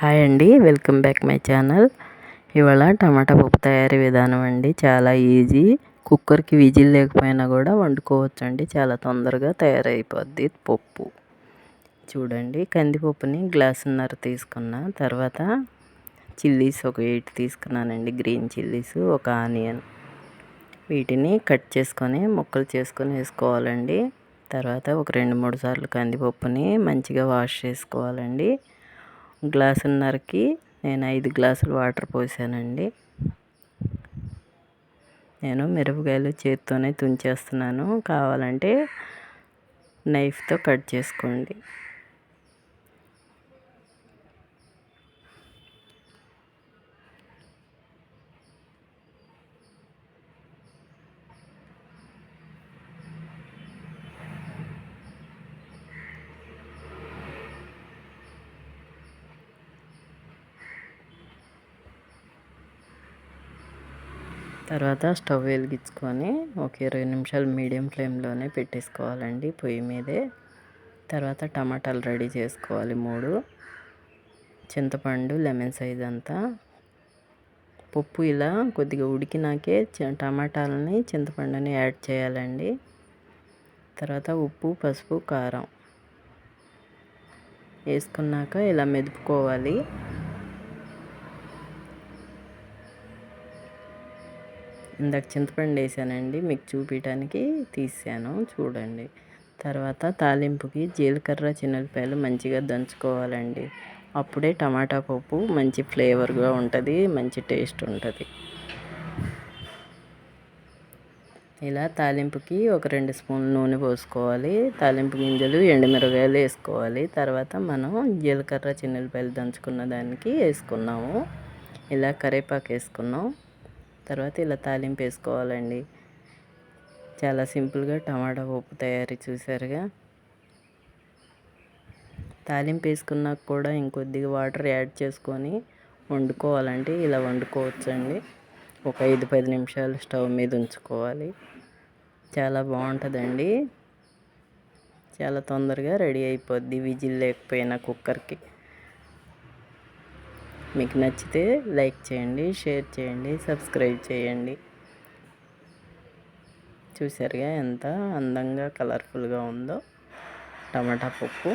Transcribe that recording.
Hi అండి welcome back my channel. ఇవాళ టమాటా పప్పు తయారీ విధానం అండి చాలా ఈజీ. కుక్కర్కి విజిల్ లేకపోయినా కూడా వండుకోవచ్చు అండి చాలా తొందరగా తయారైపోద్ది పప్పు. చూడండి కందిపప్పుని గ్లాసున్నర తీసుకున్న తర్వాత చిల్లీస్ ఒక ఎయిట్ తీసుకున్నానండి గ్రీన్ చిల్లీస్ ఒక ఆనియన్. వీటిని కట్ చేసుకొని ముక్కలు చేసుకొని వేసుకోవాలండి. తర్వాత ఒక రెండు మూడు సార్లు కందిపప్పుని మంచిగా వాష్ చేసుకోవాలండి. గ్లాసున్నరకి నేను ఐదు గ్లాసులు వాటర్ పోసానండి. నేను మిరపకాయలు చేత్తోనే తుంచేస్తున్నాను. కావాలంటే నైఫ్తో కట్ చేసుకోండి. తర్వాత స్టవ్ వెలిగించుకొని ఒక ఇరవై నిమిషాలు మీడియం ఫ్లేమ్లోనే పెట్టేసుకోవాలండి పొయ్యి మీదే. తర్వాత టమాటాలు రెడీ చేసుకోవాలి మూడు. చింతపండు లెమన్ సైజ్ అంతా. పప్పు ఇలా కొద్దిగా ఉడికినాకే టమాటాలని చింతపండుని యాడ్ చేయాలండి. తర్వాత ఉప్పు పసుపు కారం వేసుకున్నాక ఇలా మెదుపుకోవాలి. ఇందాక చింతపండు వేసానండి మీకు చూపించడానికి తీసాను చూడండి. తర్వాత తాలింపుకి జీలకర్ర చిన్నపాయలు మంచిగా దంచుకోవాలండి. అప్పుడే టమాటా పప్పు మంచి ఫ్లేవర్గా ఉంటుంది మంచి టేస్ట్ ఉంటుంది. ఇలా తాలింపుకి ఒక రెండు స్పూన్లు నూనె పోసుకోవాలి తాలింపు గింజలు ఎండుమిరగాయలు వేసుకోవాలి. తర్వాత మనం జీలకర్ర చిన్నపాయలు దంచుకున్న దానికి వేసుకున్నాము. ఇలా కరేపాకు వేసుకున్నాం. తర్వాత ఇలా తాలింపు వేసుకోవాలండి. చాలా సింపుల్గా టమాటా పప్పు తయారీ చూసారుగా? తాలింపు వేసుకున్నాక కూడా ఇంకొద్దిగా వాటర్ యాడ్ చేసుకొని వండుకోవాలంటే ఇలా వండుకోవచ్చండి. ఒక ఐదు పది నిమిషాలు స్టవ్ మీద ఉంచుకోవాలి. చాలా బాగుంటుందండి. చాలా తొందరగా రెడీ అయిపోద్ది విజిల్ లేకపోయినా కుక్కర్కి. మీకు నచ్చితే లైక్ చేయండి షేర్ చేయండి సబ్స్క్రైబ్ చేయండి. చూసారుగా ఎంత అందంగా కలర్ఫుల్గా ఉందో టమాటా పప్పు.